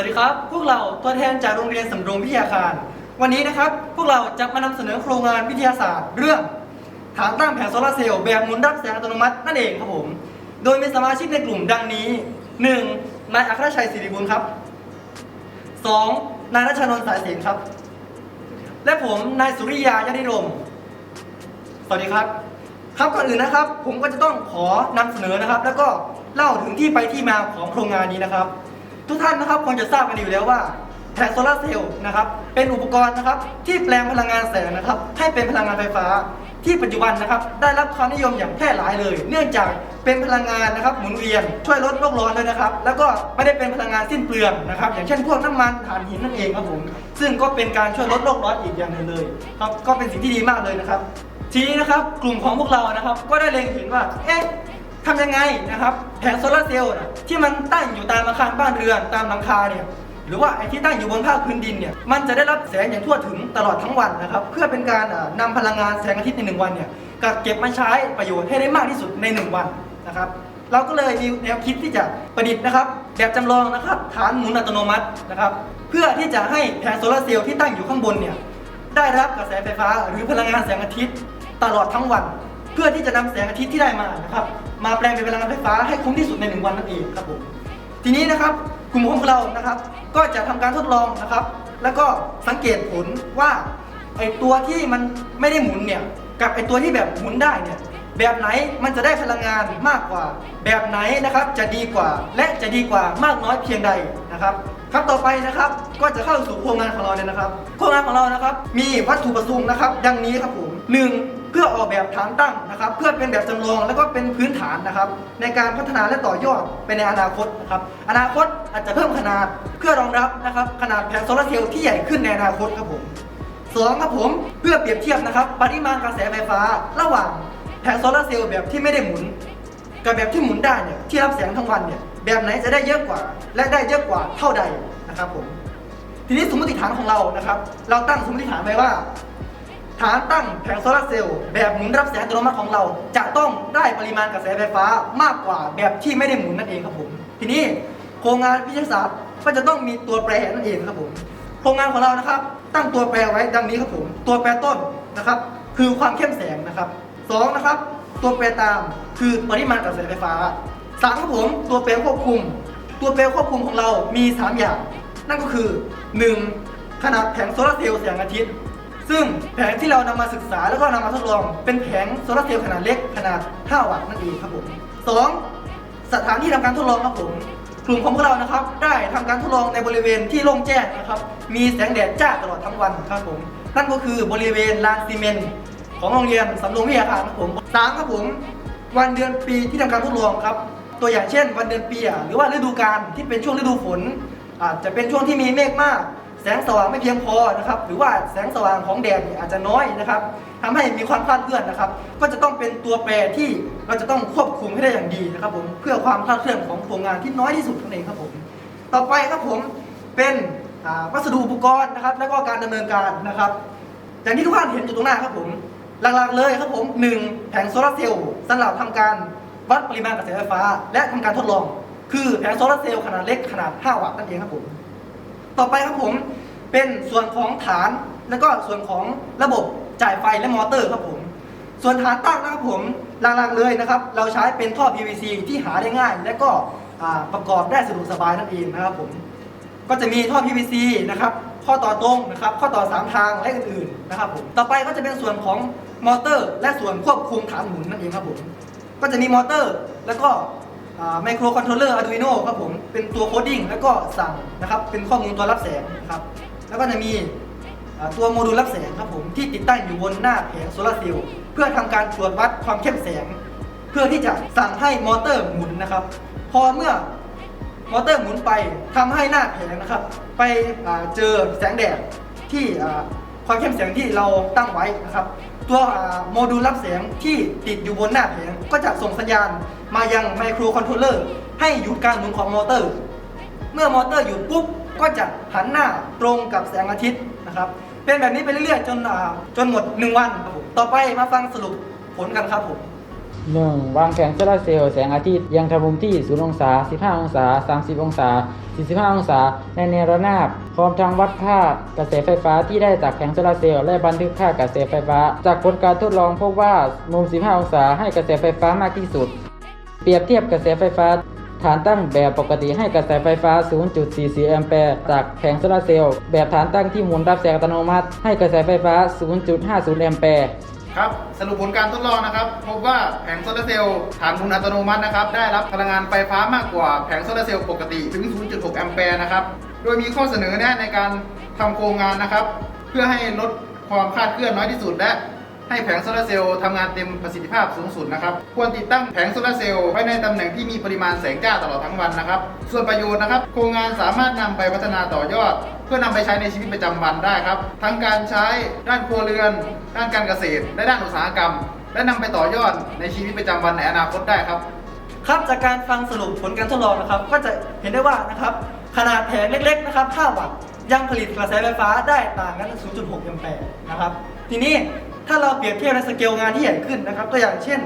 วัสดีครับ พวกเราตัวแทนจากโรงเรียนสำโรงวิทยาคาร วันนี้นะครับ พวกเราจะมานำเสนอโครงงานวิทยาศาสตร์ เรื่องฐานตั้งแผงโซลาร์เซลล์แบบหมุนรับแสงอัตโนมัตินั่นเองครับผม โดยมีสมาชิกในกลุ่มดังนี้ 1. นายอัครชัยศิริบุญครับ 2. นายรัชนนท์สายเสียงครับ และผมนายสุริยายาดิรมสวัสดีครับ ครับก่อนอื่นนะครับ ผมก็จะต้องขอนำเสนอนะครับ แล้วก็เล่าถึงที่ไปที่มาของโครงงานนี้นะครับ ทุกท่านนะครับคงจะทราบกันอยู่แล้วว่าแผงโซลาร์เซลล์นะครับเป็นอุปกรณ์นะครับที่แปลงพลังงานแสงนะครับให้เป็นพลังงานไฟฟ้า ที่ปัจจุบันนะครับได้รับความนิยมอย่างแพร่หลายเลย เนื่องจากเป็นพลังงานนะครับหมุนเวียนช่วยลดโลกร้อนด้วยนะครับ แล้วก็ไม่ได้เป็นพลังงานสิ้นเปลืองนะครับอย่างเช่นพวกน้ำมันถ่านหินนั่นเองครับผมซึ่งก็เป็นการช่วยลดโลกร้อนอีกอย่างหนึ่งเลยครับก็เป็นสิ่งที่ดีมากเลยนะครับทีนี้นะครับกลุ่มของพวกเรานะครับก็ได้เล็งเห็นว่าเอ๊ะ ทำยังไงนะครับแผงโซลาร์เซลล์ที่มันตั้งอยู่ตามอาคารบ้านเรือนตามหลังคาเนี่ยหรือว่าไอ้ที่ตั้งอยู่บนภาคพื้นดินเนี่ยมันจะได้รับแสงอย่างทั่วถึงตลอดทั้งวันนะครับเพื่อเป็นการอ่านำพลังงานแสงอาทิตย์ในหนึ่งวันเนี่ยกักเก็บมาใช้ประโยชน์ให้ได้มากที่สุดในหนึ่งวันนะครับเราก็เลยมีแนวคิดที่จะประดิษฐ์นะครับแบบจำลองนะครับฐานหมุนอัตโนมัตินะครับเพื่อที่จะให้แผงโซลาร์เซลล์ที่ตั้งอยู่ข้างบนเนี่ยได้รับกระแสไฟฟ้าหรือพลังงานแสงอาทิตย์ตลอดทั้งวัน เพื่อที่จะนำแสงอาทิตย์ที่ได้มานะครับ มาแปลงเป็นพลังงานไฟฟ้าให้คุ้มที่สุดในหนึ่งวันนั่นเองครับผมทีนี้นะครับกลุ่มของเรานะครับ ก็จะทำการทดลองนะครับ แล้วก็สังเกตผลว่าไอตัวที่มันไม่ได้หมุนเนี่ยกับไอตัวที่แบบหมุนได้เนี่ยแบบไหนมันจะได้พลังงานมากกว่า แบบไหนนะครับจะดีกว่าและจะดีกว่ามากน้อยเพียงใดนะครับครับต่อไปนะครับก็จะเข้าสู่โครงงานของเราเลยนะครับ โครงงานของเรานะครับ มีวัตถุประสงค์นะครับ ดังนี้ครับผมหนึ่ง เพื่อออกแบบฐานตั้งนะครับ เพื่อเป็นแบบจำลองแล้วก็เป็นพื้นฐานนะครับ ในการพัฒนาและต่อยอดไปในอนาคตนะครับอนาคตอาจจะเพิ่มขนาดเพื่อรองรับนะครับขนาดแผงโซลาร์เซลล์ที่ใหญ่ขึ้นในอนาคตครับผมสองครับผมเพื่อเปรียบเทียบนะครับ ปริมาณกระแสไฟฟ้า ระหว่างแผงโซลาร์เซลล์แบบที่ไม่ได้หมุน กับแบบที่หมุนได้เนี่ยที่รับแสงทั้งวันเนี่ยแบบไหนจะได้เยอะกว่า และได้เยอะกว่าเท่าใดนะครับผมทีนี้สมมติฐานของเรานะครับ เราตั้งสมมติฐานไว้ว่า ฐานตั้งแผงโซลาร์เซลล์แบบหมุนรับแสงอัตโนมัติของเรา จะต้องได้ปริมาณกระแสไฟฟ้ามากกว่าแบบที่ไม่ได้หมุนนั่นเองครับผม ทีนี้โครงงานวิทยาศาสตร์ก็จะต้องมีตัวแปรนั่นเองครับผมโครงงานของเรานะครับ ตั้งตัวแปรไว้ดังนี้ครับผม ตัวแปรต้นนะครับ คือความเข้มแสงนะครับสองนะครับ ตัวแปรตามคือปริมาณกระแสไฟฟ้าสามครับผมตัวแปรควบคุม ตัวแปรควบคุมของเรามี 3 อย่าง นั่นก็คือ 1. ขนาดแผงโซลาร์เซลล์แสงอาทิตย์ ซึ่งแผงที่เรานำมาศึกษาแล้วก็นำมาทดลอง เป็นแผงโซลาร์เซลล์ขนาดเล็กขนาด 5 วัตต์นั่นเองครับผม 2. สถานที่ทำการทดลองครับผม กลุ่มของพวกเรานะครับ ได้ทำการทดลองในบริเวณที่โล่งแจ้งนะครับ มีแสงแดดจ้าตลอดทั้งวันครับผม นั่นก็คือบริเวณลานซีเมนต์ของโรงเรียนสำโรงวิทยาคารครับผมสามครับผม วันเดือนปีที่ทำการทดลองครับ ตัวอย่างเช่น วันเดือนปีอะหรือว่าฤดูกาลที่เป็นช่วงฤดูฝนอาจจะเป็นช่วงที่มีเมฆมาก แสงสว่างไม่เพียงพอนะครับหรือว่าแสงสว่างของแดดอาจจะน้อยนะครับทำให้มีความคลาดเคลื่อนนะครับ ก็จะต้องเป็นตัวแปรที่เราจะต้องควบคุมให้ได้อย่างดีนะครับผมเพื่อความคลาดเคลื่อนของโครงงานที่น้อยที่สุดนั่นเองครับผมต่อไปครับผมเป็นวัสดุอุปกรณ์นะครับ แล้วก็การดำเนินการนะครับ อย่างที่ทุกท่านเห็นอยู่ตรงหน้าครับผมหลักๆเลยครับผม 1. แผงโซลาร์เซลล์สำหรับทำการวัดปริมาณกระแสไฟฟ้า และทำการทดลอง คือแผงโซลาร์เซลล์ขนาดเล็กขนาด 5 วัตต์นั่นเองครับผม ต่อไปครับผมเป็นส่วนของฐานแล้วก็ส่วนของระบบจ่ายไฟและมอเตอร์ครับผม ส่วนฐานตั้งนะครับผมหลักๆเลยนะครับ เราใช้เป็นท่อ PVC ที่หาได้ง่าย และก็ประกอบได้สะดวกสบายนั่นเองนะครับผมก็จะมีท่อ PVC นะครับข้อต่อตรงนะครับข้อต่อ 3 ทางและอื่นๆนะครับผมต่อไปก็จะเป็นส่วนของมอเตอร์ และส่วนควบคุมฐานหมุนนั่นเองครับผมก็จะมีมอเตอร์ แล้วก็ ไมโครคอนโทรลเลอร์ Arduino ครับผม เป็นตัวโคดดิ้งแล้วก็สั่งนะครับ เป็นข้อมูลตัวรับแสงนะครับ แล้วก็จะมีตัวโมดูลรับแสงครับผม ที่ติดตั้งอยู่บนหน้าแผงโซลาร์เซลล์เพื่อทำการตรวจวัดความเข้มแสง เพื่อที่จะสั่งให้มอเตอร์หมุนนะครับ พอเมื่อมอเตอร์หมุนไปทำให้หน้าแผงนะครับ ไปเจอแสงแดดที่ความเข้มแสงที่เราตั้งไว้นะครับ ตัวโมดูลรับแสงที่ติดอยู่บนหน้าแผงก็จะส่งสัญญาณ มายังไมโครคอนโทรลเลอร์ให้หยุดการหมุนของมอเตอร์ เมื่อมอเตอร์หยุดปุ๊บก็จะหันหน้าตรงกับแสงอาทิตย์นะครับเป็นแบบนี้ไปเรื่อยๆจนจนหมด 1 วันครับผมต่อไปมาฟังสรุปผลกันครับผม 1. วางแผงโซลาเซลล์แสงอาทิตย์ยังทำมุมที่ 0 องศา 15 องศา 30 องศา 45 องศา ในแนวระนาบพร้อมทั้งวัดค่ากระแสไฟฟ้าที่ได้จากแผงโซลาเซลล์และบันทึกค่ากระแสไฟฟ้า จากผลการทดลองพบว่ามุม 15 องศาให้กระแสไฟฟ้ามากที่สุด รียบเทียบกระแสไฟฟ้า ฐานตั้งแบบปกติให้กระแสไฟฟ้า 0.44 แอมแปร์จากแผงโซลาร์เซลล์แบบฐานตั้งที่หมุนรับแสงอัตโนมัติ ให้กระแสไฟฟ้า 0.50 แอมแปร์ครับสรุปผลการทดลองนะครับ พบว่าแผงโซลาร์เซลล์ฐานหมุนอัตโนมัตินะครับ ได้รับพลังงานไฟฟ้ามากกว่าแผงโซลาร์เซลล์ปกติถึง 0.6 แอมแปร์นะครับ โดยมีข้อเสนอแนะในการทำโครงงานนะครับ เพื่อให้ลดความคลาดเคลื่อนน้อยที่สุดและ ให้แผงโซลาร์เซลล์ทำงานเต็มประสิทธิภาพสูงสุดนะครับ ควรติดตั้งแผงโซลาร์เซลล์ไว้ในตำแหน่งที่มีปริมาณแสงจ้าตลอดทั้งวันนะครับ ส่วนประโยชน์นะครับ โครงงานสามารถนำไปพัฒนาต่อยอด เพื่อนำไปใช้ในชีวิตประจำวันได้ครับ ทั้งการใช้ด้านครัวเรือน ด้านการเกษตร และด้านอุตสาหกรรม และนำไปต่อยอดในชีวิตประจำวันในอนาคตได้ครับ ครับจากการฟังสรุปผลการทดลองนะครับ ก็จะเห็นได้ว่านะครับขนาดแผงเล็ก ๆ นะครับ5วัตต์ยังผลิตกระแสไฟฟ้าได้ต่างกัน 0.6 แอมแปร์นะครับ ทีนี้ ถ้าเราเปรียบเทียบในสเกลงานที่ใหญ่ขึ้นนะครับ ตัวอย่างเช่น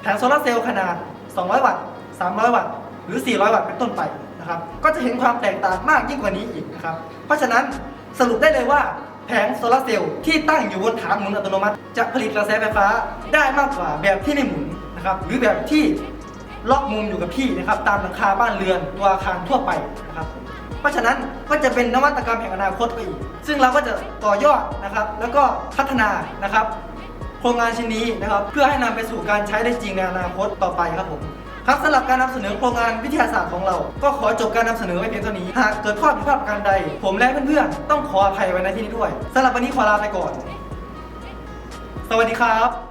แผงโซลาร์เซลล์ขนาด 200 วัตต์ 300 วัตต์ หรือ 400 วัตต์ เป็นต้นไปนะครับ ก็จะเห็นความแตกต่างมากยิ่งกว่านี้อีกนะครับ เพราะฉะนั้นสรุปได้เลยว่าแผงโซลาร์เซลล์ที่ตั้งอยู่บนฐานหมุนอัตโนมัติ จะผลิตกระแสไฟฟ้าได้มากกว่าแบบที่ไม่หมุนนะครับ หรือแบบที่ล็อกมุมอยู่กับที่นะครับ ตามหลังคาบ้านเรือนตัวอาคารทั่วไปนะครับ เพราะฉะนั้นก็จะเป็นนวัตกรรมแห่งอนาคตไปอีก ซึ่งเราก็จะต่อยอดนะครับ แล้วก็พัฒนานะครับ โครงงานชิ้นนี้นะครับ เพื่อให้นำไปสู่การใช้ได้จริงในอนาคตต่อไปครับผมครับสำหรับการนำเสนอโครงงานวิทยาศาสตร์ของเรา ก็ขอจบการนำเสนอไว้เพียงเท่านี้ หากเกิดข้อผิดพลาดประการใด ผมและเพื่อนๆต้องขออภัยไว้ในที่นี้ด้วยสำหรับวันนี้ขอลาไปก่อน สวัสดีครับ